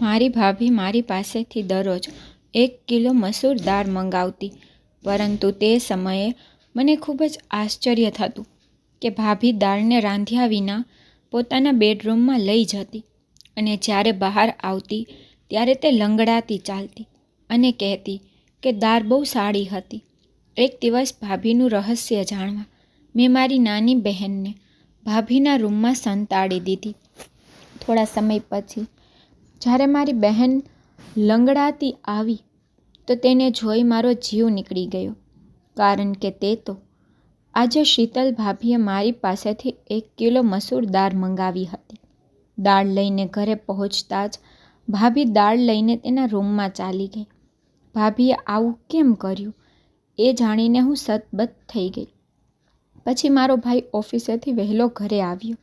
મારી ભાભી મારી પાસેથી દરરોજ એક કિલો મસૂર દાળ મંગાવતી, પરંતુ તે સમયે મને ખૂબ જ આશ્ચર્ય થતું કે ભાભી દાળને રાંધ્યા વિના પોતાના બેડરૂમમાં લઈ જતી અને જ્યારે બહાર આવતી ત્યારે તે લંગડાતી ચાલતી અને કહેતી કે દાળ બહુ સારી હતી. એક દિવસ ભાભીનું રહસ્ય જાણવા મેં મારી નાની બહેનને ભાભીના રૂમમાં સંતાડી દીધી. થોડા સમય પછી જ્યારે મારી બહેન લંગડાતી આવી, તો તેને જોઈ મારો જીવ નીકળી ગયો. કારણ કે તે તો આજે શીતલ ભાભીએ મારી પાસેથી એક કિલો મસૂર દાળ મંગાવી હતી. દાળ લઈને ઘરે પહોંચતા જ ભાભી દાળ લઈને તેના રૂમમાં ચાલી ગઈ. ભાભીએ આવું કેમ કર્યું? એ જાણીને હું સતબત થઈ ગઈ. પછી મારો ભાઈ ઓફિસેથી વહેલો ઘરે આવ્યો.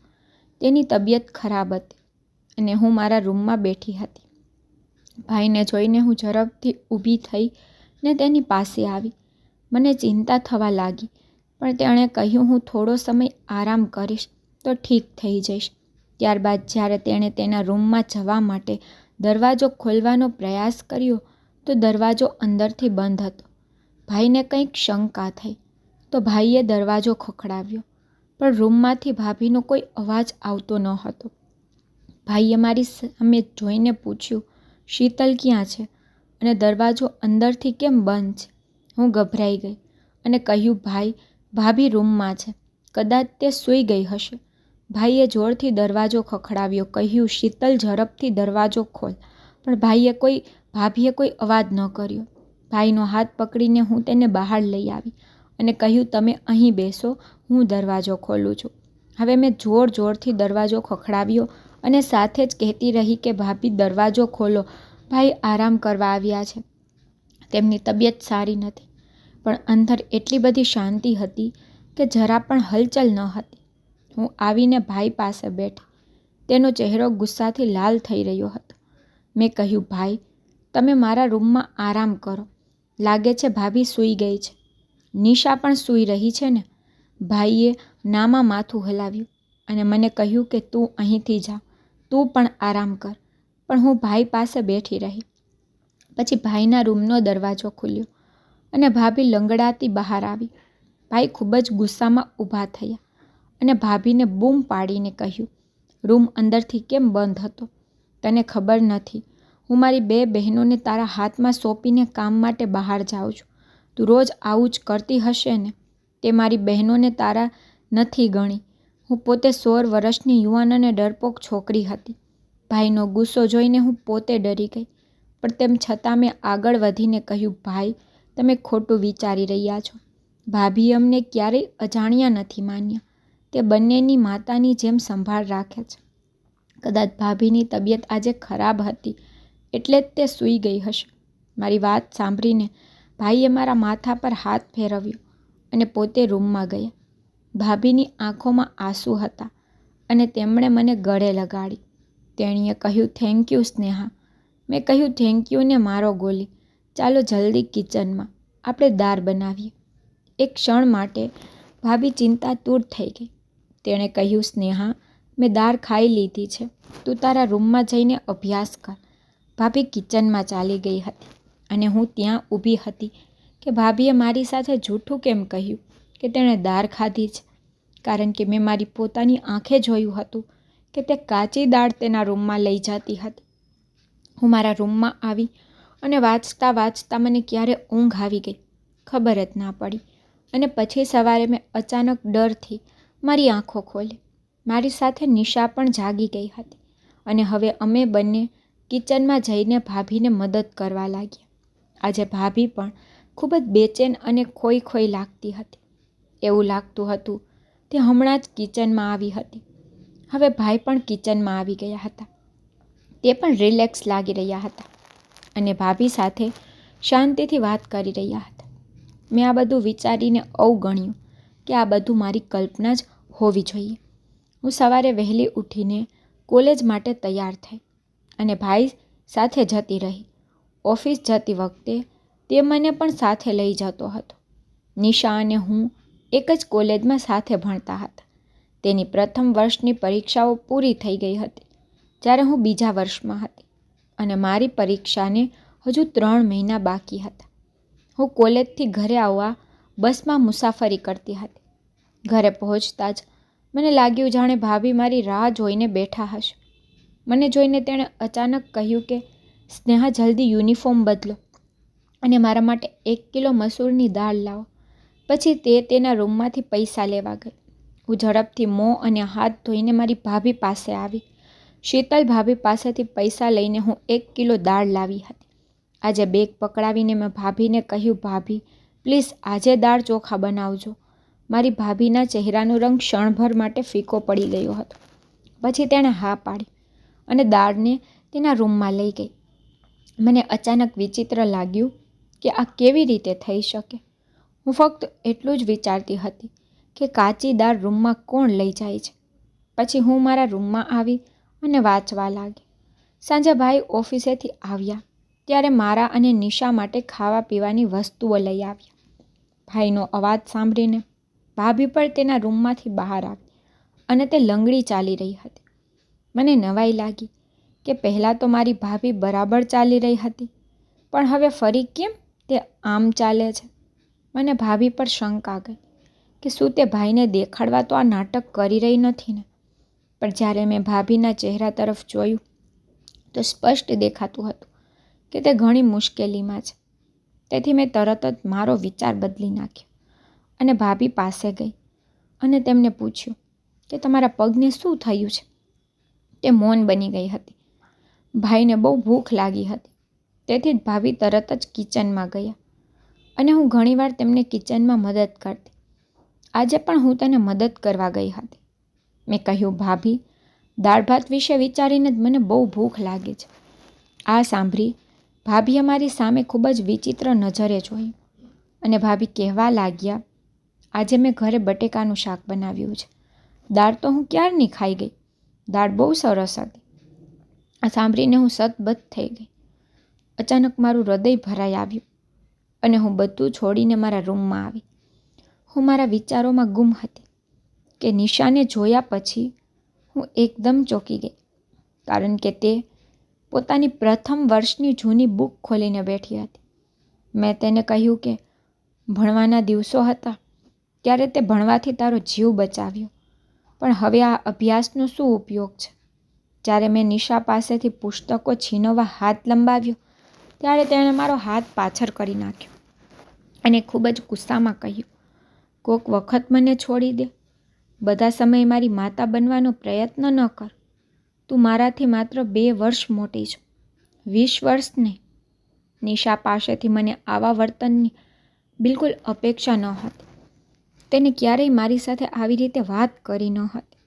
તેની તબિયત ખરાબ હતી. અને હું મારા રૂમમાં બેઠી હતી. ભાઈને જોઈને હું ઝડપથી ઊભી થઈ ને તેની પાસે આવી. મને ચિંતા થવા લાગી, પણ તેણે કહ્યું, હું થોડો સમય આરામ કરીશ તો ઠીક થઈ જઈશ. ત્યારબાદ જ્યારે તેણે તેના રૂમમાં જવા માટે દરવાજો ખોલવાનો પ્રયાસ કર્યો, તો દરવાજો અંદરથી બંધ હતો. ભાઈને કંઈક શંકા થઈ, તો ભાઈએ દરવાજો ખખડાવ્યો, પણ રૂમમાંથી ભાભીનો કોઈ અવાજ આવતો ન હતો ભાઈએ મારી સામે જોઈને પૂછ્યું, શીતલ ક્યાં છે? અને દરવાજો અંદરથી કેમ બંધ છે? હું ગભરાઈ ગઈ અને કહ્યું, ભાઈ, ભાભી રૂમમાં છે. કદાચ તે સૂઈ ગઈ હશે. ભાઈએ જોરથી દરવાજો ખખડાવ્યો, કહ્યું, શીતલ, ઝડપથી દરવાજો ખોલ. પણ ભાઈએ કોઈ, ભાભીએ કોઈ અવાજ ન કર્યો. ભાઈનો હાથ પકડીને હું તેને બહાર લઈ આવી અને કહ્યું, તમે અહીં બેસો, હું દરવાજો ખોલું છું. હવે મેં જોર જોરથી દરવાજો ખખડાવ્યો અને સાથે જ કહેતી રહી કે, ભાભી, દરવાજો ખોલો. ભાઈ, આરામ કરવા આવ્યા છે. તેમની તબિયત સારી નથી. પણ અંદર એટલી બધી શાંતિ હતી કે જરા પણ હલચલ ન હતી. હું આવીને ભાઈ પાસે બેઠી. તેનો ચહેરો ગુસ્સાથી લાલ થઈ રહ્યો હતો. મેં કહ્યું, ભાઈ, તમે મારા રૂમમાં આરામ કરો. લાગે છે ભાભી સૂઈ ગઈ છે. નિશા પણ સૂઈ રહી છે ને? ભાઈએ નામાં માથું હલાવ્યું અને મને કહ્યું કે, તું અહીંથી જા. તું પણ આરામ કર. પણ હું ભાઈ પાસે બેઠી રહી. પછી ભાઈના રૂમનો દરવાજો ખુલ્યો અને ભાભી લંગડાતી બહાર આવી. ભાઈ ખૂબ જ ગુસ્સામાં ઊભા થયા અને ભાભીને બૂમ પાડીને કહ્યું, રૂમ અંદરથી કેમ બંધ હતો? તને ખબર નથી. હું મારી બે બહેનોને તારા હાથમાં સોંપીને કામ માટે બહાર જાઉં છું. તું રોજ આવું જ કરતી હશે ને? તે મારી બહેનોને તારા નથી ગણી. હું પોતે સોળ વર્ષની યુવાન અને ડરપોક છોકરી હતી. ભાઈનો ગુસ્સો જોઈને હું પોતે ડરી ગઈ. પણ તેમ છતાં મેં આગળ વધીને કહ્યું, ભાઈ, તમે ખોટું વિચારી રહ્યા છો. ભાભી અમને ક્યારેય અજાણ્યા નથી માન્યા. તે બંનેની માતાની જેમ સંભાળ રાખે છે. કદાચ ભાભીની તબિયત આજે ખરાબ હતી, એટલે જ તે સૂઈ ગઈ હશે. મારી વાત સાંભળીને ભાઈએ મારા માથા પર હાથ ફેરવ્યો અને પોતે રૂમમાં ગયા. ભાભીની આંખોમાં આંસુ હતા અને તેમણે મને ગળે લગાડી. તેણીએ કહ્યું થેન્ક યુ સ્નેહા. મેં કહ્યું થેન્ક યુ ને મારો ગોલી. ચાલો જલ્દી કિચનમાં. આપણે દાળ બનાવીએ. એક ક્ષણ માટે ભાભી ચિંતાતુર થઈ ગઈ. તેણે કહ્યું, સ્નેહા, મેં દાળ ખાઈ લીધી છે. તું તારા રૂમમાં જઈને અભ્યાસ કર. ભાભી કિચનમાં ચાલી ગઈ હતી અને હું ત્યાં ઊભી હતી કે ભાભીએ મારી સાથે જૂઠું કેમ કહ્યું? કે તેણે દાળ ખાધી છે. કારણ કે મેં મારી પોતાની આંખે જોયું હતું કે તે કાચી દાળ તેના રૂમમાં લઈ જતી હતી. હું મારા રૂમમાં આવી અને વાંચતા વાંચતા મને ક્યારે ઊંઘ આવી ગઈ, ખબર જ ના પડી. અને પછી સવારે મેં અચાનક ડરથી મારી આંખો ખોલી. મારી સાથે નિશા પણ જાગી ગઈ હતી. અને હવે અમે બંને કિચનમાં જઈને ભાભીને મદદ કરવા લાગ્યા. આજે ભાભી પણ ખૂબ જ બેચેન અને ખોઈ ખોઈ લાગતી હતી. એવું લાગતું હતું. તે હમણાં જ કિચનમાં આવી હતી. હવે ભાઈ પણ કિચનમાં આવી ગયા હતા. તે પણ રિલેક્સ લાગી રહ્યા હતા અને ભાભી સાથે શાંતિથી વાત કરી રહ્યા હતા. મેં આ બધું વિચારીને અવગણ્યું કે આ બધું મારી કલ્પના જ હોવી જોઈએ. હું સવારે વહેલી ઉઠીને કોલેજ માટે તૈયાર થઈ અને ભાઈ સાથે જતી રહી. ઓફિસ જતી વખતે તે મને પણ સાથે લઈ જતો હતો. નિશા અને હું એક જ કોલેજમાં સાથે ભણતા હતા. તેની પ્રથમ વર્ષની પરીક્ષાઓ પૂરી થઈ ગઈ હતી, જ્યારે હું બીજા વર્ષમાં હતી અને મારી પરીક્ષાને હજુ ત્રણ મહિના બાકી હતા. હું કોલેજથી ઘરે આવવા બસમાં મુસાફરી કરતી હતી. ઘરે પહોંચતા જ મને લાગ્યું જાણે ભાભી મારી રાહ જોઈને બેઠા હશે. મને જોઈને તેણે અચાનક કહ્યું કે, સ્નેહા, જલ્દી યુનિફોર્મ બદલો અને મારા માટે એક કિલો મસૂરની દાળ લાવો. પછી તે તેના રૂમમાંથી પૈસા લેવા ગઈ. હું ઝડપથી મોં અને હાથ ધોઈને મારી ભાભી પાસે આવી. શીતલ ભાભી પાસેથી પૈસા લઈને હું એક કિલો દાળ લાવી હતી. આજે બેગ પકડાવીને મેં ભાભીને કહ્યું, ભાભી, પ્લીઝ આજે દાળ ચોખા બનાવજો. મારી ભાભીના ચહેરાનો રંગ ક્ષણભર માટે ફીકો પડી ગયો હતો. પછી તેણે હા પાડી અને દાળને તેના રૂમમાં લઈ ગઈ. મને અચાનક વિચિત્ર લાગ્યું કે આ કેવી રીતે થઈ શકે. હું ફક્ત એટલું જ વિચારતી હતી કે કાચી દાળ રૂમમાં કોણ લઈ જાય છે. પછી હું મારા રૂમમાં આવી અને વાંચવા લાગી. સાંજે ભાઈ ઓફિસેથી આવ્યા, ત્યારે મારા અને નિશા માટે ખાવા પીવાની વસ્તુઓ લઈ આવ્યા. ભાઈનો અવાજ સાંભળીને ભાભી પણ તેના રૂમમાંથી બહાર આવી અને તે લંગડી ચાલી રહી હતી. મને નવાઈ લાગી કે પહેલાં તો મારી ભાભી બરાબર ચાલી રહી હતી, પણ હવે ફરી કેમ તે આમ ચાલે છે? મને ભાભી પર શંકા ગઈ કે શું તે ભાઈને દેખાડવા તો આ નાટક કરી રહી નથી ને? પણ જ્યારે મેં ભાભીના ચહેરા તરફ જોયું, તો સ્પષ્ટ દેખાતું હતું કે તે ઘણી મુશ્કેલીમાં છે. તેથી મેં તરત જ મારો વિચાર બદલી નાખ્યો અને ભાભી પાસે ગઈ અને તેમને પૂછ્યું કે તમારા પગને શું થયું છે? તે મૌન બની ગઈ હતી. ભાઈને બહુ ભૂખ લાગી હતી. તેથી જ ભાભી તરત જ કિચનમાં ગયા. અને હું ઘણીવાર તેમને કિચનમાં મદદ કરતી. આજે પણ હું તને મદદ કરવા ગઈ હતી. મેં કહ્યું, ભાભી, દાળ ભાત વિશે વિચારીને જ મને બહુ ભૂખ લાગે છે. આ સાંભળી ભાભીએ મારી સામે ખૂબ જ વિચિત્ર નજરે જોઈ અને ભાભી કહેવા લાગ્યા, આજે મેં ઘરે બટેકાનું શાક બનાવ્યું છે. દાળ તો હું ક્યારની ખાઈ ગઈ? દાળ બહુ સરસ હતી. આ સાંભળીને હું સતબદ્ધ થઈ ગઈ. અચાનક મારું હૃદય ભરાઈ આવ્યું. અને હું બધું છોડીને મારા રૂમમાં આવી. હું મારા વિચારોમાં ગુમ હતી કે નિશાને જોયા પછી હું એકદમ ચોંકી ગઈ, કારણ કે તે પોતાની પ્રથમ વર્ષની જૂની બુક ખોલીને બેઠી હતી. મેં તેને કહ્યું કે, ભણવાના દિવસો હતા, ત્યારે તે ભણવાથી તારો જીવ બચાવ્યો. પણ હવે આ અભ્યાસનો શું ઉપયોગ છે? જ્યારે મેં નિશા પાસેથી પુસ્તકો છીનવવા હાથ લંબાવ્યો, ત્યારે તેણે મારો હાથ પાછળ કરી નાખ્યો. અને ખૂબ જ ગુસ્સામાં કહ્યું, કોક વખત મને છોડી દે. બધા સમયે મારી માતા બનવાનો પ્રયત્ન ન કર. તું મારાથી માત્ર બે વર્ષ મોટી છો. વીસ વર્ષ નહીં. નિશા પાસેથી મને આવા વર્તનની બિલકુલ અપેક્ષા ન હતી તેને ક્યારેય મારી સાથે આવી રીતે વાત કરી ન હતી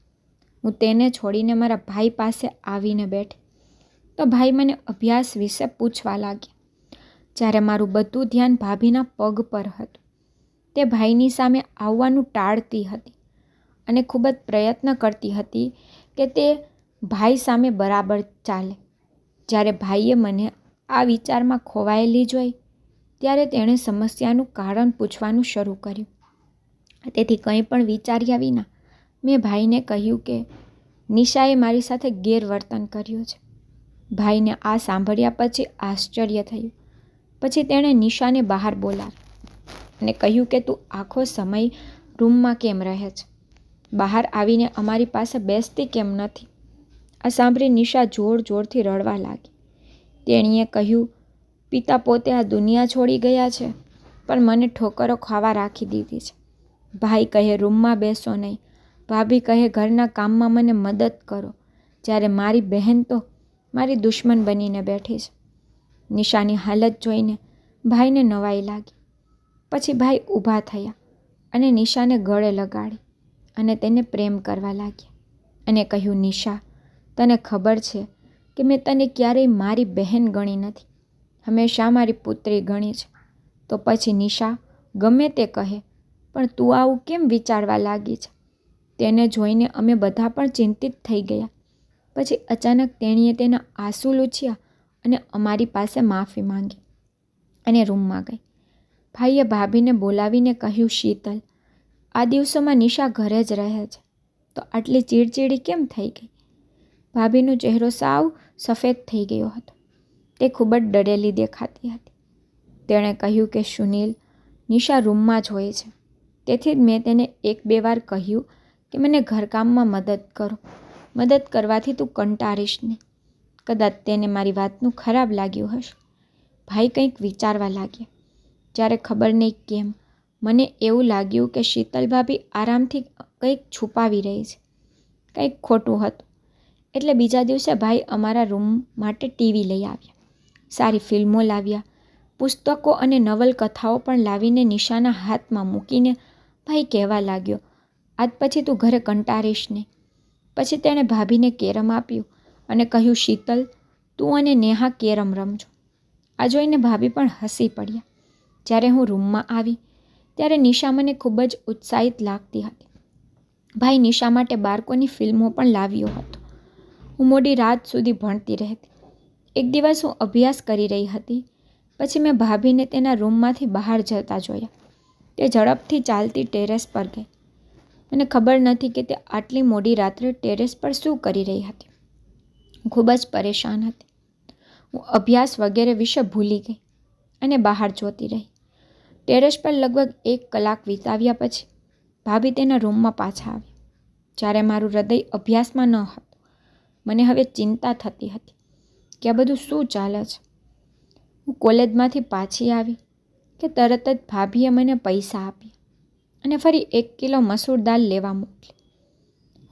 હું તેને છોડીને મારા ભાઈ પાસે આવીને બેઠી. તો ભાઈ મને અભ્યાસ વિશે પૂછવા લાગ્યા જ્યારે મારું બધું ધ્યાન ભાભીના પગ પર હતું. તે ભાઈની સામે આવવાનું ટાળતી હતી અને ખૂબ જ પ્રયત્ન કરતી હતી કે તે ભાઈ સામે બરાબર ચાલે. જ્યારે ભાઈએ મને આ વિચારમાં ખોવાયેલી જોઈ, ત્યારે તેણે સમસ્યાનું કારણ પૂછવાનું શરૂ કર્યું. તેથી કંઈ પણ વિચાર્યા વિના મેં ભાઈને કહ્યું કે, નિશાએ મારી સાથે ગેરવર્તન કર્યું છે. ભાઈને આ સાંભળ્યા પછી આશ્ચર્ય થયું પછી તેણે નિશાને બહાર બોલાવી અને કહ્યું કે, તું આખો સમય રૂમમાં કેમ રહે છે? બહાર આવીને અમારી પાસે બેસતી કેમ નથી? આ સાંભળી નિશા જોર જોરથી રડવા લાગી. તેણીએ કહ્યું, પિતા પોતે આ દુનિયા છોડી ગયા છે, પણ મને ઠોકરો ખાવા રાખી દીધી છે. ભાઈ કહે, રૂમમાં બેસો નહીં. ભાભી કહે, ઘરના કામમાં મને મદદ કરો. જ્યારે મારી બહેન તો મારી દુશ્મન બનીને બેઠી છે. નિશાની હાલત જોઈને ભાઈને નવાઈ લાગી. પછી ભાઈ ઊભા થયા અને નિશાને ગળે લગાડી અને તેને પ્રેમ કરવા લાગ્યા અને કહ્યું, નિશા, તને ખબર છે કે મેં તને ક્યારેય મારી બહેન ગણી નથી. હંમેશા મારી પુત્રી ગણી છે. તો પછી નિશા, ગમે તે કહે, પણ તું આવું કેમ વિચારવા લાગી છે તેને જોઈને અમે બધા પણ ચિંતિત થઈ ગયા. પછી અચાનક તેણીએ તેના આંસુ લૂછ્યા અને અમારી પાસે માફી માંગી અને રૂમમાં ગઈ. ભાઈએ ભાભીને બોલાવીને કહ્યું, શીતલ, આ દિવસોમાં નિશા ઘરે જ રહે છે. તો આટલી ચીડચીડી કેમ થઈ ગઈ? ભાભીનો ચહેરો સાવ સફેદ થઈ ગયો હતો. તે ખૂબ જ ડરેલી દેખાતી હતી. તેણે કહ્યું કે, સુનિલ, નિશા રૂમમાં જ હોય છે. તેથી જ મેં તેને એક બે વાર કહ્યું કે, મને ઘરકામમાં મદદ કરો. મદદ કરવાથી તું કંટાળીશ નહીં. કદાચ તેને મારી વાતનું ખરાબ લાગ્યું હશે. ભાઈ કંઈક વિચારવા લાગ્યા. જ્યારે ખબર નહીં કેમ, મને એવું લાગ્યું કે શીતલ ભાભી આરામથી કંઈક છુપાવી રહી છે. કંઈક ખોટું હતું. એટલે બીજા દિવસે ભાઈ અમારા રૂમ માટે ટીવી લઈ આવ્યા. સારી ફિલ્મો લાવ્યા. પુસ્તકો અને નવલકથાઓ પણ લાવીને નિશાના હાથમાં મૂકીને ભાઈ કહેવા લાગ્યો, આજ પછી તું ઘરે કંટારીશ ને પછી તેણે ભાભીને કેરમ આપ્યું અને કહ્યું, શીતલ, તું અને નેહા કેરમ રમજો. આ જોઈને ભાભી પણ હસી પડ્યા. જ્યારે હું રૂમમાં આવી, ત્યારે નિશા મને ખૂબ જ ઉત્સાહિત લાગતી હતી. ભાઈ નિશા માટે બાળકોની ફિલ્મો પણ લાવ્યો હતો. હું મોડી રાત સુધી ભણતી રહેતી. એક દિવસ હું અભ્યાસ કરી રહી હતી. પછી મેં ભાભીને તેના રૂમમાંથી બહાર જતા જોયા. તે ઝડપથી ચાલતી ટેરેસ પર ગઈ. મને ખબર નથી કે તે આટલી મોડી રાત્રે ટેરેસ પર શું કરી રહી હતી. ખૂબ જ પરેશાન હતી. હું અભ્યાસ વગેરે વિશે ભૂલી ગઈ અને બહાર જોતી રહી. ટેરેસ પર લગભગ એક કલાક વિતાવ્યા પછી ભાભી તેના રૂમમાં પાછા આવી જ્યારે મારું હૃદય અભ્યાસમાં ન હતું, મને હવે ચિંતા થતી હતી કે આ બધું શું ચાલે છે. હું કોલેજમાંથી પાછી આવી કે તરત જ ભાભીએ મને પૈસા આપ્યા અને ફરી એક કિલો મસૂર દાળ લેવા મોકલી.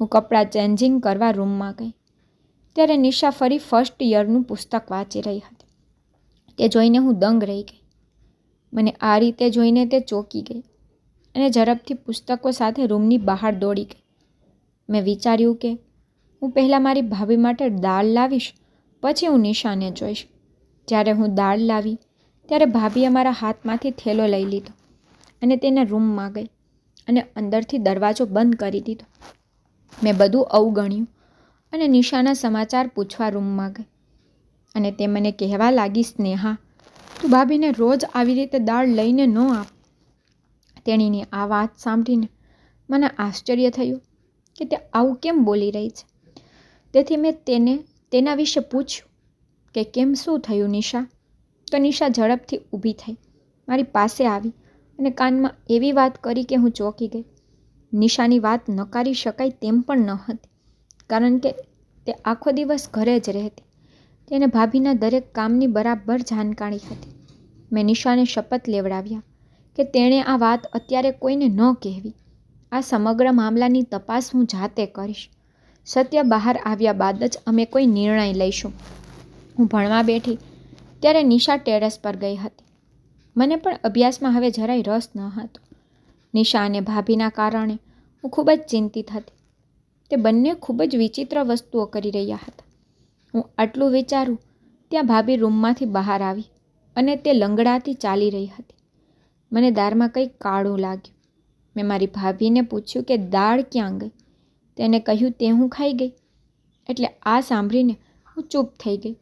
હું કપડાં ચેન્જિંગ કરવા રૂમમાં ગઈ. ત્યારે નિશા ફરી ફર્સ્ટ યરનું પુસ્તક વાંચી રહી હતી. તે જોઈને હું દંગ રહી ગઈ. મને આ રીતે જોઈને તે ચોંકી ગઈ અને ઝડપથી પુસ્તકો સાથે રૂમની બહાર દોડી ગઈ. મેં વિચાર્યું કે હું પહેલાં મારી ભાભી માટે દાળ લાવીશ, પછી હું નિશાને જોઈશ. જ્યારે હું દાળ લાવી, ત્યારે ભાભીએ મારા હાથમાંથી થેલો લઈ લીધો અને તેના રૂમમાં ગઈ અને અંદરથી દરવાજો બંધ કરી દીધો. મેં બધું અવગણ્યું. અને નિશાના સમાચાર પૂછવા રૂમમાં ગઈ. અને તે મને કહેવા લાગી, સ્નેહા, તું ભાભીને રોજ આવી રીતે દાળ લઈને ન આપ તેણીની આ વાત સાંભળીને મને આશ્ચર્ય થયું કે તે આવું કેમ બોલી રહી છે. તેથી મેં તેને, તેના વિશે પૂછ્યું કે કેમ શું થયું નિશા? તો નિશા ઝડપથી ઊભી થઈ, મારી પાસે આવી અને કાનમાં એવી વાત કરી કે હું ચોંકી ગઈ. નિશાની વાત નકારી શકાય તેમ પણ ન હતી. કારણ કે તે આખો દિવસ ઘરે જ રહેતી. તેને ભાભીના દરેક કામની બરાબર જાણકારી હતી. મેં નિશાને શપથ લેવડાવ્યા કે તેણે આ વાત અત્યારે કોઈને ન કહેવી. આ સમગ્ર મામલાની તપાસ હું જાતે કરીશ. સત્ય બહાર આવ્યા બાદ જ અમે કોઈ નિર્ણય લઈશું. હું ભણવા બેઠી ત્યારે નિશા ટેરેસ પર ગઈ હતી. મને પણ અભ્યાસમાં હવે જરાય રસ ન હતો. નિશા અને ભાભીના કારણે હું ખૂબ જ ચિંતિત હતી. તે બંને ખૂબ જ વિચિત્ર વસ્તુઓ કરી રહ્યા હતા. હું આટલું વિચારું, ત્યાં ભાભી રૂમમાંથી બહાર આવી અને તે લંગડાતી ચાલી રહી હતી. મને દાળમાં કંઈક કાળું લાગ્યું. મેં મારી ભાભીને પૂછ્યું કે દાળ ક્યાં ગઈ? તેને કહ્યું, તે હું ખાઈ ગઈ. એટલે આ સાંભળીને હું ચૂપ થઈ ગઈ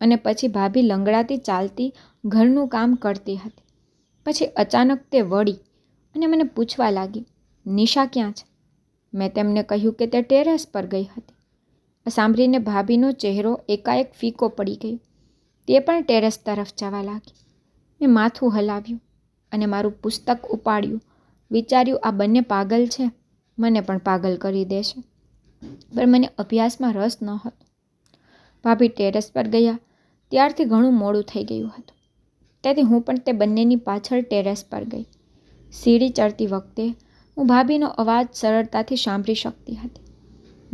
અને પછી ભાભી લંગડાતી ચાલતી ઘરનું કામ કરતી હતી. પછી અચાનક તે વળી અને મને પૂછવા લાગી, નિશા ક્યાં છે? મેં તેમને કહ્યું કે તે ટેરેસ પર ગઈ હતી. સાંભળીને ભાભીનો ચહેરો એકાએક ફીકો પડી ગયો. તે પણ ટેરેસ તરફ જવા લાગી. મેં માથું હલાવ્યું અને મારું પુસ્તક ઉપાડ્યું. વિચાર્યું, આ બંને પાગલ છે. મને પણ પાગલ કરી દેશે. પણ મને અભ્યાસમાં રસ ન હતો ભાભી ટેરેસ પર ગયા. ત્યારથી ઘણું મોડું થઈ ગયું હતું. તેથી હું પણ તે બંનેની પાછળ ટેરેસ પર ગઈ. સીડી ચડતી વખતે હું ભાભીનો અવાજ સરળતાથી સાંભળી શકતી હતી.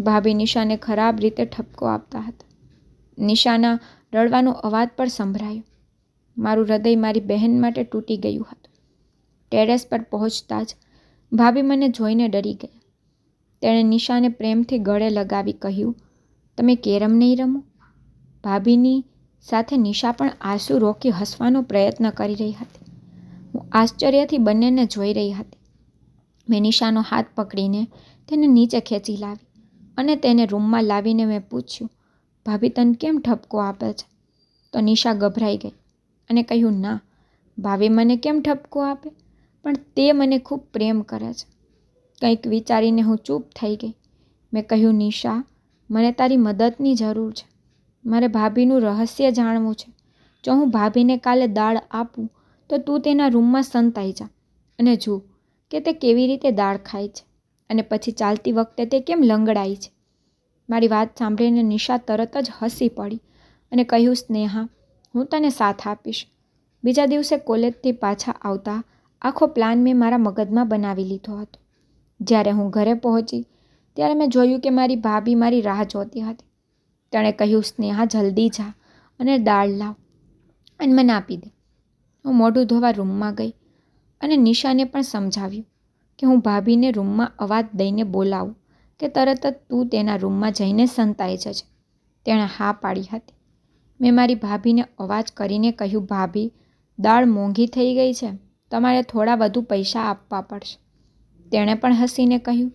ભાભી નિશાને ખરાબ રીતે ઠપકો આપતા હતા. નિશાના રડવાનો અવાજ પણ સંભળાયો. મારું હૃદય મારી બહેન માટે તૂટી ગયું હતું. ટેરેસ પર પહોંચતા જ ભાભી મને જોઈને ડરી ગયા. તેણે નિશાને પ્રેમથી ગળે લગાવી કહ્યું, તમે કેરમ નહીં રમો? ભાભીની સાથે નિશા પણ આંસુ રોકી હસવાનો પ્રયત્ન કરી રહી હતી. હું આશ્ચર્યથી બંનેને જોઈ રહી હતી. મેં નિશાનો હાથ પકડીને તેને નીચે ખેંચી લાવી અને તેને રૂમમાં લાવીને મેં પૂછ્યું, ભાભી, તને કેમ ઠપકો આપે છે? તો નિશા ગભરાઈ ગઈ અને કહ્યું, ના, ભાભી મને કેમ ઠપકો આપે? પણ તે મને ખૂબ પ્રેમ કરે છે. કંઈક વિચારીને હું ચૂપ થઈ ગઈ. મેં કહ્યું, નિશા, મને તારી મદદની જરૂર છે. મારે ભાભીનું રહસ્ય જાણવું છે. જો હું ભાભીને કાલે દાળ આપું, તો તું તેના રૂમમાં સંતાઈ જા અને જો કે તે કેવી રીતે દાળ ખાય છે અને પછી ચાલતી વખતે તે કેમ લંગડાય છે? મારી વાત સાંભળીને નિશા તરત જ હસી પડી અને કહ્યું, સ્નેહા, હું તને સાથ આપીશ. બીજા દિવસે કોલેજથી પાછા આવતા આખો પ્લાન મેં મારા મગજમાં બનાવી લીધો હતો. જ્યારે હું ઘરે પહોંચી, ત્યારે મેં જોયું કે મારી ભાભી મારી રાહ જોતી હતી. તેણે કહ્યું, સ્નેહા, જલ્દી જા અને દાળ લાવ અને મને આપી દે. હું મોઢું ધોવા રૂમમાં ગઈ અને નિશાને પણ સમજાવ્યું કે હું ભાભીને રૂમમાં અવાજ દઈને બોલાવું કે તરત જ તું તેના રૂમમાં જઈને સંતાઈ જજે. તેણે હા પાડી હતી. મેં મારી ભાભીને અવાજ કરીને કહ્યું, ભાભી, દાળ મોંઘી થઈ ગઈ છે. તમારે થોડા વધુ પૈસા આપવા પડશે. તેણે પણ હસીને કહ્યું,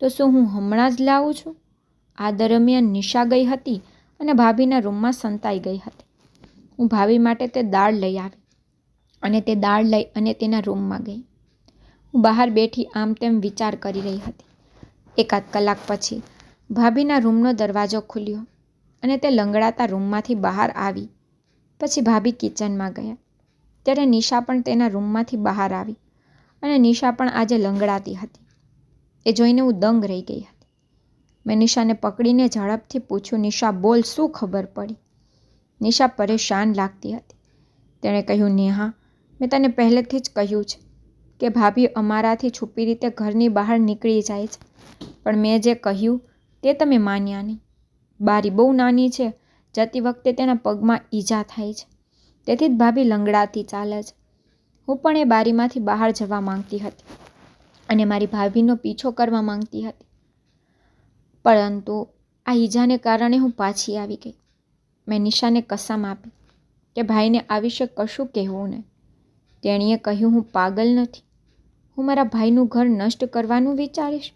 તો શું હું હમણાં જ લાવું છું? આ દરમિયાન નિશા ગઈ હતી અને ભાભીના રૂમમાં સંતાઈ ગઈ હતી. હું ભાભી માટે તે દાળ લઈ આવી. અને તે દાળ લઈ અને તેના રૂમમાં ગઈ. હું બહાર બેઠી આમ તેમ વિચાર કરી રહી હતી. એકાદ કલાક પછી ભાભીના રૂમનો દરવાજો ખુલ્યો અને તે લંગડાતા રૂમમાંથી બહાર આવી. પછી ભાભી કિચનમાં ગયા. ત્યારે નિશા પણ તેના રૂમમાંથી બહાર આવી અને નિશા પણ આજે લંગડાતી હતી. એ જોઈને હું દંગ રહી ગઈ હતી. મેં નિશાને પકડીને ઝડપથી પૂછ્યું, નિશા, બોલ, શું ખબર પડી? નિશા પરેશાન લાગતી હતી. તેણે કહ્યું, નેહા મેં તને પહેલેથી જ કહ્યું છે કે ભાભી અમારાથી છુપી રીતે ઘરની બહાર નીકળી જાય છે. પણ મેં જે કહ્યું તે તમે માન્યા નહીં. બારી બહુ નાની છે. જતી વખતે તેના પગમાં ઈજા થાય છે. તેથી જ ભાભી લંગડાતી ચાલે છે. હું પણ એ બારીમાંથી બહાર જવા માંગતી હતી અને મારી ભાભીનો પીછો કરવા માંગતી હતી. પરંતુ આ ઈજાને કારણે હું પાછી આવી ગઈ. મેં નિશાને કસમ આપી કે ભાઈને આ વિશે કશું કહેવું નહીં. તેણીએ કહ્યું, હું પાગલ નથી. હું મારા ભાઈનું ઘર નષ્ટ કરવાનું વિચારીશ.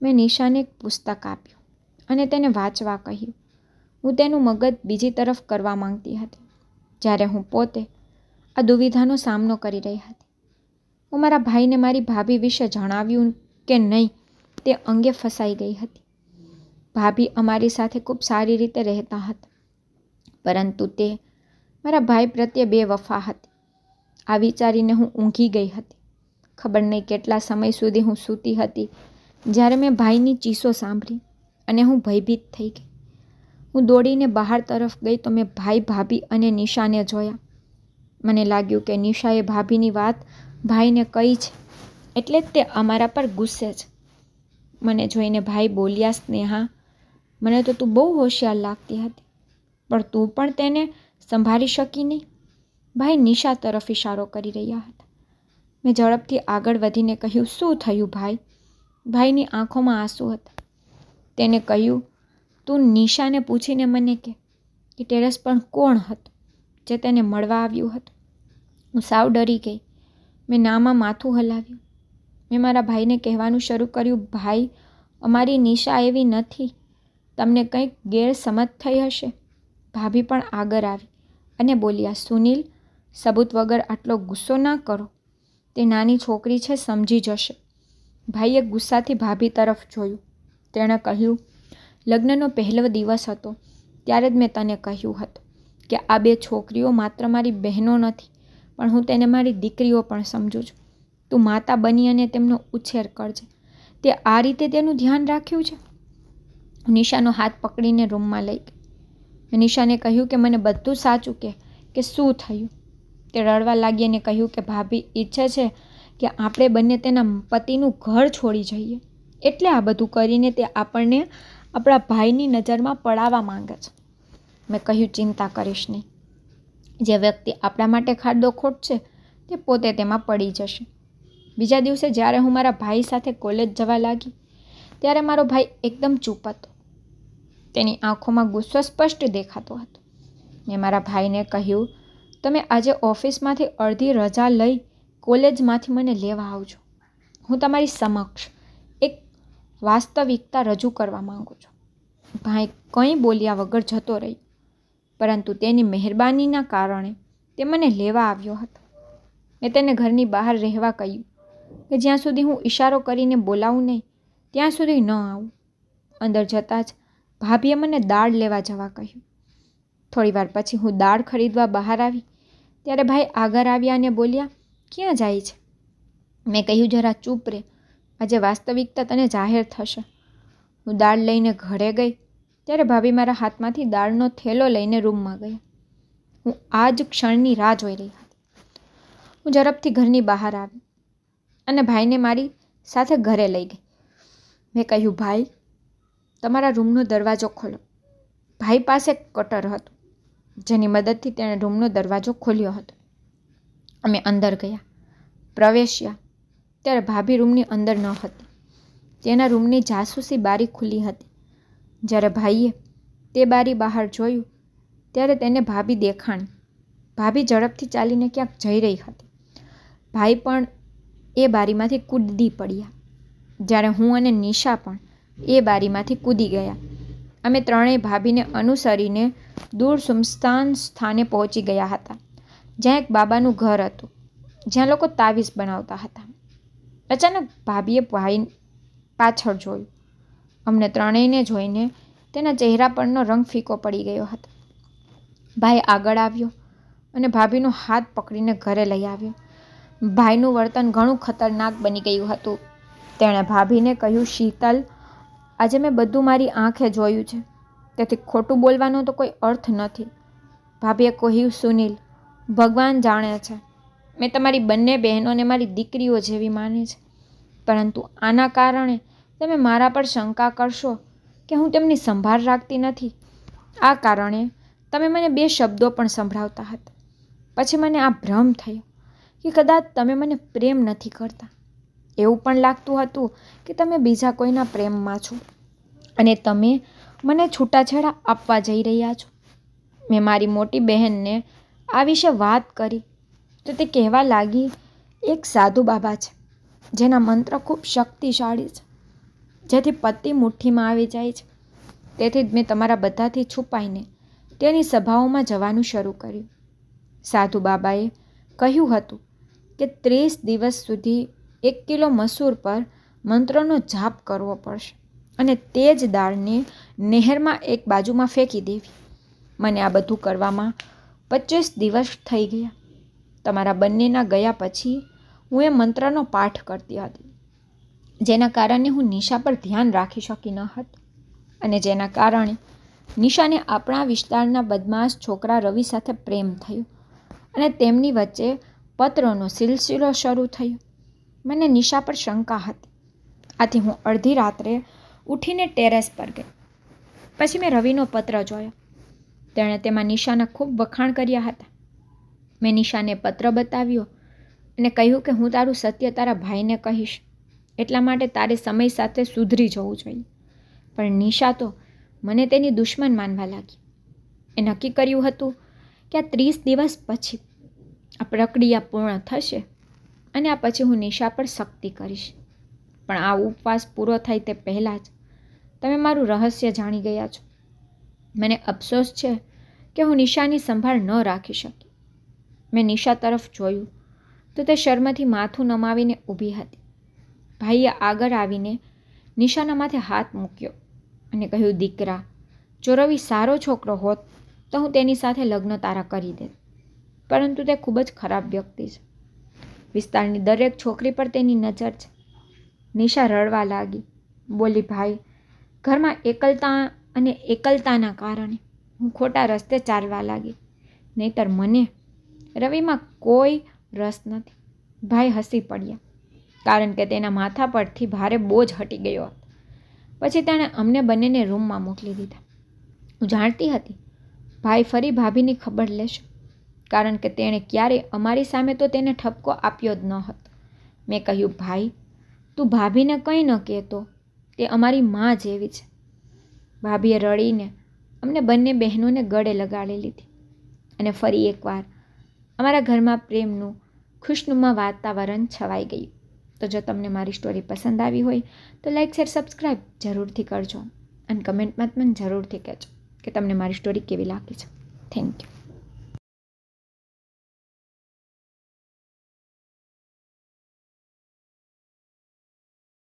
મેં નિશાને એક પુસ્તક આપ્યું અને તેને વાંચવા કહ્યું. હું તેનું મગજ બીજી તરફ કરવા માંગતી હતી. જ્યારે હું પોતે આ દુવિધાનો સામનો કરી રહી હતી, હું મારા ભાઈને મારી ભાભી વિશે જણાવ્યું કે નહીં, તે અંગે ફસાઈ ગઈ હતી. ભાભી અમારી સાથે ખૂબ સારી રીતે રહેતા હતા, પરંતુ તે મારા ભાઈ પ્રત્યે બે વફા હતી. આ વિચારીને હું ઊંઘી ગઈ હતી. ખબર નહીં કેટલા સમય સુધી હું સૂતી હતી. જ્યારે મેં ભાઈની ચીસો સાંભળી અને હું ભયભીત થઈ ગઈ. હું દોડીને બહાર તરફ ગઈ તો મેં ભાઈ, ભાભી અને નિશાને જોયા. મને લાગ્યું કે નિશાએ ભાભીની વાત ભાઈને કહી છે, એટલે જ તે અમારા પર ગુસ્સે છે. મને જોઈને ભાઈ બોલ્યા, સ્નેહા, મને તો તું બહુ હોશિયાર લાગતી હતી, પણ તું પણ તેને સંભાળી શકી નહીં. ભાઈ નિશા તરફ ઇશારો કરી રહ્યા હતા. મેં ઝડપથી આગળ વધીને કહ્યું, શું થયું ભાઈ? ભાઈની આંખોમાં આંસુ હતા. તેને કહ્યું, તું નિશાને પૂછીને મને કે કે ટેરેસ પર કોણ હતું જે તેને મળવા આવ્યું હતું? હું સાવ ડરી ગઈ. મેં નામાં માથું હલાવ્યું. મેં મારા ભાઈને કહેવાનું શરૂ કર્યું, ભાઈ, અમારી નિશા એવી નથી. તમને કંઈક ગેરસમજ થઈ હશે. ભાભી પણ આગળ આવી અને બોલ્યા, સુનિલ સબૂત વગર આટલો ગુસ્સો ના કરો. તે નાની છોકરી છે, સમજી જશે. ભાઈએ ગુસ્સાથી ભાભી તરફ જોયું. તેણે કહ્યું, લગ્નનો પહેલો દિવસ હતો. ત્યારે જ મેં તને કહ્યું હતું કે આ બે છોકરીઓ માત્ર મારી બહેનો નથી, પણ હું તેને મારી દીકરીઓ પણ સમજું છું. તું માતા બની અને તેમનો ઉછેર કરજે. તે આ રીતે તેનું ધ્યાન રાખ્યું છે? નિશાનો હાથ પકડીને રૂમમાં લઈ ગઈ. નિશાને કહ્યું કે, મને બધું સાચું કે કે શું થયું? તે રડવા લાગી અને કહ્યું કે, ભાભી, ઈચ્છે છે કે આપણે બંને તેના પતિનું ઘર છોડી જઈએ. એટલે આ બધું કરીને તે આપણને આપણા ભાઈની નજરમાં પડાવવા માંગે છે. મેં કહ્યું, ચિંતા કરીશ નહીં. જે વ્યક્તિ આપણા માટે ખાડો ખોટ છે, તે પોતે તેમાં પડી જશે. બીજા દિવસે જ્યારે હું મારા ભાઈ સાથે કોલેજ જવા લાગી, ત્યારે મારો ભાઈ એકદમ ચૂપ હતો. તેની આંખોમાં ગુસ્સો સ્પષ્ટ દેખાતો હતો. મેં મારા ભાઈને કહ્યું તમે આજે ઓફિસમાંથી અડધી રજા લઈ કોલેજમાંથી મને લેવા આવજો. હું તમારી સમક્ષ એક વાસ્તવિકતા રજૂ કરવા માગું છું. ભાઈ કંઈ બોલ્યા વગર જતો રહી, પરંતુ તેની મહેરબાનીના કારણે તે મને લેવા આવ્યો હતો. મેં તેને ઘરની બહાર રહેવા કહ્યું કે જ્યાં સુધી હું ઈશારો કરીને બોલાવું નહીં, ત્યાં સુધી ન આવું. અંદર જતાં જ ભાભીએ મને દાળ લેવા જવા કહ્યું. થોડી વાર પછી હું દાળ ખરીદવા બહાર આવી ત્યારે ભાઈ આગળ આવ્યા અને બોલ્યા, ક્યાં જાય છે? મેં કહ્યું, જરા ચૂપ રે. આજે વાસ્તવિકતા તને જાહેર થશે. હું દાળ લઈને ઘરે ગઈ. ત્યારે ભાભી મારા હાથમાંથી દાળનો થેલો લઈને રૂમમાં ગયા હું આ જ ક્ષણની રાહ જોઈ રહી હતી. હું ઝડપથી ઘરની બહાર આવી અને ભાઈને મારી સાથે ઘરે લઈ ગઈ. મેં કહ્યું, ભાઈ, તમારા રૂમનો દરવાજો ખોલો. ભાઈ પાસે કટર હતું. જેની મદદથી તેણે રૂમનો દરવાજો ખોલ્યો હતો. અમે અંદર ગયા. પ્રવેશ્યા. ત્યારે ભાભી રૂમની અંદર ન હતી. તેના રૂમની જાસૂસી બારી ખુલ્લી હતી. જ્યારે ભાઈએ તે બારી બહાર જોયું, ત્યારે તેને ભાભી દેખાણી. ભાભી ઝડપથી ચાલીને ક્યાંક જઈ રહી હતી. ભાઈ પણ એ બારીમાંથી કૂદી પડ્યા. જ્યારે હું અને નિશા પણ એ બારીમાંથી કૂદી ગયા. અમે ત્રણેય ભાભીને અનુસરીને દૂર સુમસ્તાન સ્થાને પહોંચી ગયા હતા, જ્યાં એક બાબાનું ઘર હતું, જ્યાં લોકો તાવીસ બનાવતા હતા. અચાનક ભાભીએ ભાઈ પાછળ જોયું. અમને ત્રણેયને જોઈને તેના ચહેરા પરનો રંગ ફીકો પડી ગયો હતો. ભાઈ આગળ આવ્યો અને ભાભીનો હાથ પકડીને ઘરે લઈ આવ્યો. ભાઈનું વર્તન ઘણું ખતરનાક બની ગયું હતું. તેણે ભાભીને કહ્યું, શીતલ આજે મેં બધું મારી આંખે જોયું છે. તેથી ખોટું બોલવાનો તો કોઈ અર્થ નથી. ભાભીએ કહ્યું, સુનિલ, ભગવાન જાણે છે. મેં તમારી બંને બહેનોને મારી દીકરીઓ જેવી માને છે. પરંતુ આના કારણે તમે મારા પર શંકા કરશો કે હું તેમની સંભાળ રાખતી નથી. આ કારણે તમે મને બે શબ્દો પણ સંભળાવતા હતા. પછી મને આ ભ્રમ થયો કે કદાચ તમે મને પ્રેમ નથી કરતા. એવું પણ લાગતું હતું કે તમે બીજા કોઈના પ્રેમમાં છો અને તમે મને છૂટાછેડા આપવા જઈ રહ્યા છો. મેં મારી મોટી બહેનને આ વિશે વાત કરી તો તે કહેવા લાગી, એક સાધુ બાબા છે, જેના મંત્ર ખૂબ શક્તિશાળી છે, જેથી પતિ મુઠ્ઠીમાં આવી જાય છે. તેથી જ મેં તમારા બધાથી છુપાઈને તેની સભાઓમાં જવાનું શરૂ કર્યું. સાધુ બાબાએ કહ્યું હતું કે ત્રીસ દિવસ સુધી એક કિલો મસૂર પર મંત્રનો જાપ કરવો પડશે અને તે જ દાળને નહેરમાં એક બાજુમાં ફેંકી દેવી. મને આ બધું કરવામાં પચીસ દિવસ થઈ ગયા. તમારા બંનેના ગયા પછી હું એ મંત્રનો પાઠ કરતી હતી, જેના કારણે હું નિશા પર ધ્યાન રાખી શકી ન હતી અને જેના કારણે નિશાને આપણા વિસ્તારના બદમાશ છોકરા રવિ સાથે પ્રેમ થયો અને તેમની વચ્ચે પત્રોનો સિલસિલો શરૂ થયો. મને નિશા પર શંકા હતી. આથી હું અડધી રાત્રે ઉઠીને ટેરેસ પર ગઈ. પછી મેં રવિનો પત્ર જોયો. તેણે તેમાં નિશાના ખૂબ વખાણ કર્યા હતા. મેં નિશાને પત્ર બતાવ્યો અને કહ્યું કે હું તારું સત્ય તારા ભાઈને કહીશ. એટલા માટે તારે સમય સાથે સુધરી જવું જોઈએ. પણ નિશા તો મને તેની દુશ્મન માનવા લાગી. એ નક્કી કર્યું હતું કે આ ત્રીસ દિવસ પછી આ પ્રક્રિયા પૂર્ણ થશે અને આ પછી હું નિશા પર શક્તિ કરીશ. પણ આ ઉપવાસ પૂરો થાય તે પહેલાં જ તમે મારું રહસ્ય જાણી ગયા છો. મને અફસોસ છે કે હું નિશાની સંભાળ ન રાખી શકી. મેં નિશા તરફ જોયું તો તે શર્મથી માથું નમાવીને ઊભી હતી. ભાઈએ આગળ આવીને નિશાના માથે હાથ મૂક્યો અને કહ્યું, દીકરા, જો રવિ સારો છોકરો હોત તો હું તેની સાથે લગ્ન તારા કરી દેત. પરંતુ તે ખૂબ જ ખરાબ વ્યક્તિ છે. વિસ્તારની દરેક છોકરી પર તેની નજર છે. નિશા રડવા લાગી. બોલી, ભાઈ, ઘરમાં એકલતા અને એકલતાના કારણે હું ખોટા રસ્તે ચાલવા લાગી. નહીતર મને રવિમાં કોઈ રસ નથી. ભાઈ હસી પડ્યા, કારણ કે તેના માથા પરથી ભારે બોજ હટી ગયો હતો. પછી તેણે અમને બંનેને રૂમમાં મોકલી દીધા. હું જાણતી હતી? ભાઈ, ફરી ભાભીની ખબર લેશે. કારણ કે તેણે ક્યારેય અમારી સામે તો તેને ઠપકો આપ્યો જ ન હતો. મેં કહ્યું, ભાઈ, તું ભાભીને કંઈ ન કહેતો. તે અમારી મા જેવી છે. ભાભીએ રડીને અમને બંને બહેનોને ગળે લગાડી લીધી અને ફરી એકવાર અમારા ઘરમાં પ્રેમનું, ખુશનુમા વાતાવરણ છવાઈ ગયું. તો જો તમને મારી સ્ટોરી પસંદ આવી હોય, તો લાઇક શેર સબસ્ક્રાઈબ જરૂરથી કરજો અને કમેન્ટમાં મને જરૂરથી કહેજો કે તમને મારી સ્ટોરી કેવી લાગી છે. Thank you